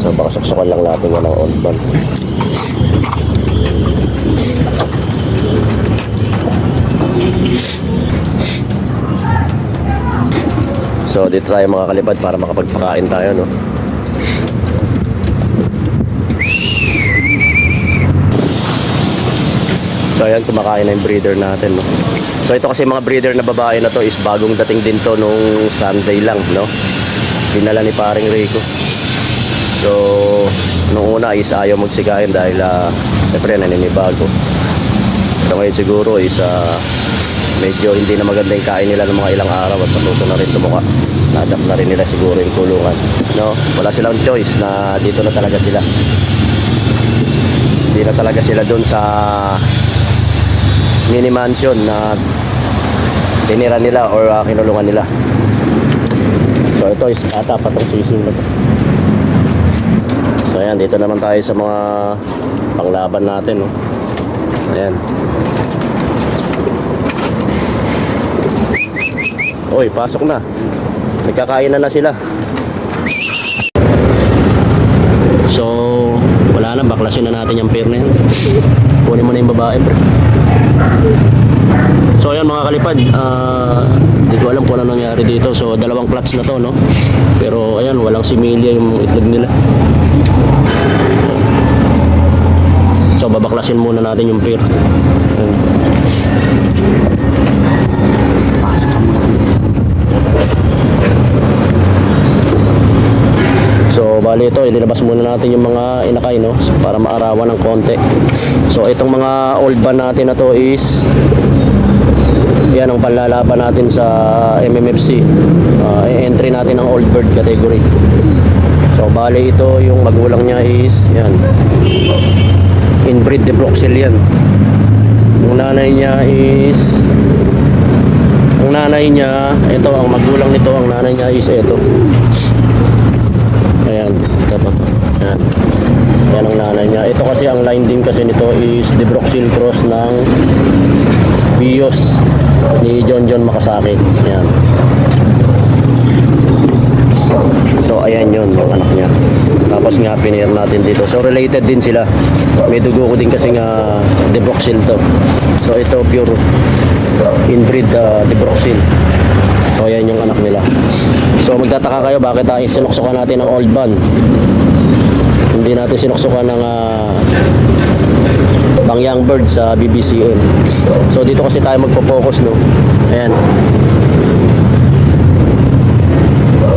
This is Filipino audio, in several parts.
So baka suksukan lang natin yan ng old ban. So dito tayo mga kalipad para makapagpakain tayo no. So ayan, kumakain na yung breeder natin, no? So ito kasi mga breeder na babae na to is bagong dating din to nung Sunday lang, no? Dinala ni paring Rico. So, nung una is ayaw magsikain dahil uh, siyempre naninibago. Pero ngayon siguro is ah, medyo hindi na maganda yung kain nila ng mga ilang araw at matuto na rin tumuka. Nadap na rin nila siguro yung kulungan. No? Wala silang choice na dito na talaga sila. Hindi na talaga sila dun sa mini mansion na tinira nila or uh, kinulungan nila. So ito is ata pa tong sisig na. So ayan, dito naman tayo sa mga panglaban natin. No? Ayan. Oy, pasok na. Nagkakain na na sila. So, wala na, baklasin na natin yung pair na yan. Kunin mo na yung babae, pre. So ayan mga kalipad, ah, hindi ko alam kung ano nangyari dito. So dalawang clutch na to, no? Pero ayan, walang similya yung itlog nila. So babaklasin muna natin yung pair. Ayan. So, bali ito, ililabas muna natin yung mga inakay, no? Para maarawan ng konti. So, itong mga old ban natin na to is yan ang panlalaban natin sa MMFC. Ah, entry natin ang old bird category. So, bali ito, yung magulang niya is, yan. Inbreed de Bruxelles yan. Nanay niya is, ang nanay niya, ito, ang magulang nito, ang nanay niya is ito. Ayan, ito pa. Ayan. Yan ang nanay niya. Ito kasi ang line din kasi nito is the Broxil Cross ng Bios ni John John Makasaki. Ayan. So ayan yun, yung anak niya. Tapos nga pinair natin dito. So related din sila. May dugo ko din kasi nga the Broxil to. So ito pure inbreed uh, the Broxil. So ayan yung anak nila. So magtataka kayo bakit uh, sinuksukan natin ng old ban. Hindi natin sinuksukan ng uh, young bird sa BBCN. So dito kasi tayo magpo-focus no. Ayan.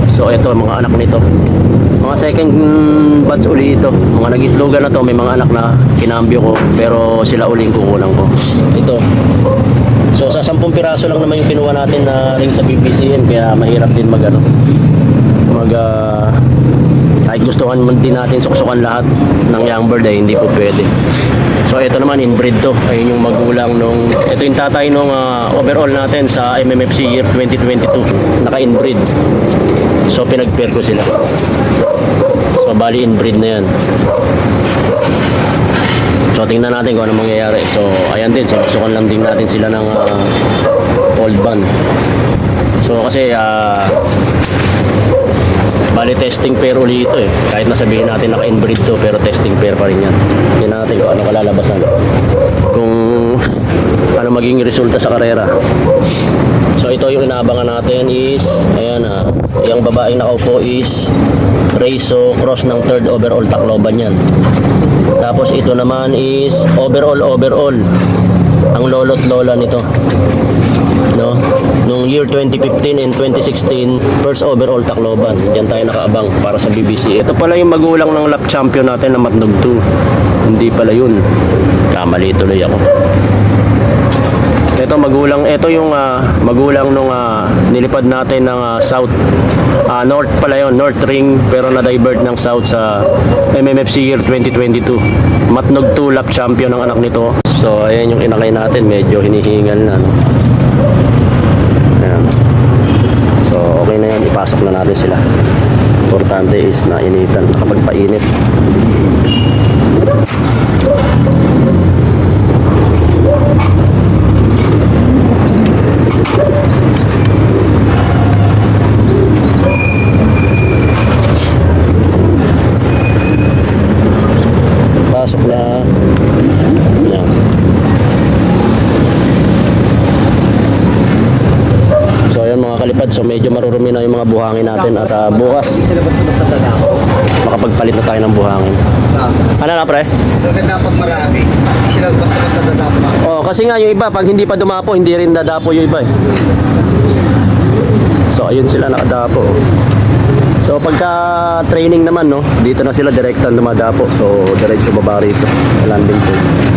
So ito mga anak nito. Mga second batch uli ito. Mga nagitlogan na to, may mga anak na kinambyo ko pero sila uling kukulang ko. Ito. So sa 10 piraso lang naman yung kinuha natin na ring sa BBCN kaya mahirap din mag ano, mag ah, kahit gustuhan din natin suksukan lahat ng young bird ay hindi po pwede. So ito naman inbreed to. Ayun yung magulang nung ito yung tatay nung ah, overall natin sa MMFC year 2022. Naka-inbreed. So pinag-pair ko sila. So bali inbreed na yan. So tingnan natin kung ano mangyayari. So ayan din, sinusukan lang din natin sila ng ah, old ban. So kasi ah bali testing pair uli ito eh. Kahit nasabihin natin naka-inbreed to pero testing pair pa rin yan. Tingnan natin kung ano kalalabasan. Kung ano magiging resulta sa karera. So ito yung inaabangan natin is ayan ah, yung babaeng nakaupo is Rezo cross ng third overall Tacloban yan. Tapos ito naman is overall overall ang lolo't lola nito. No? Nung year 2015 and 2016, first overall Tacloban. Diyan tayo nakaabang para sa BBC. Ito pala yung magulang ng lap champion natin na Matnog 2. Hindi pala yun. Kamali tuloy ako. Ito magulang, ito yung ah, magulang nung ah, nilipad natin ng ah, south ah, north pala yon, north ring pero na divert ng south sa MMFC year 2022. Matnog 2 lap champion ang anak nito. So ayan yung inakay natin, medyo hinihingal na. No? Ayan. So okay na yan, ipasok na natin sila. Importante is na initan, nakapagpainit. papasok na yan. So ayun mga kalipad, so medyo marurumi na yung mga buhangin natin at ah, bukas makapagpalit na tayo ng buhangin. Ano na pre? Dapat marami. Hindi sila basta-basta dadako. Oh, kasi nga yung iba pag hindi pa dumapo, hindi rin dadapo yung iba eh. So ayun sila nakadapo. So pagka training naman no, dito na sila direktan dumadapo. So diretso baba rito. Landing point.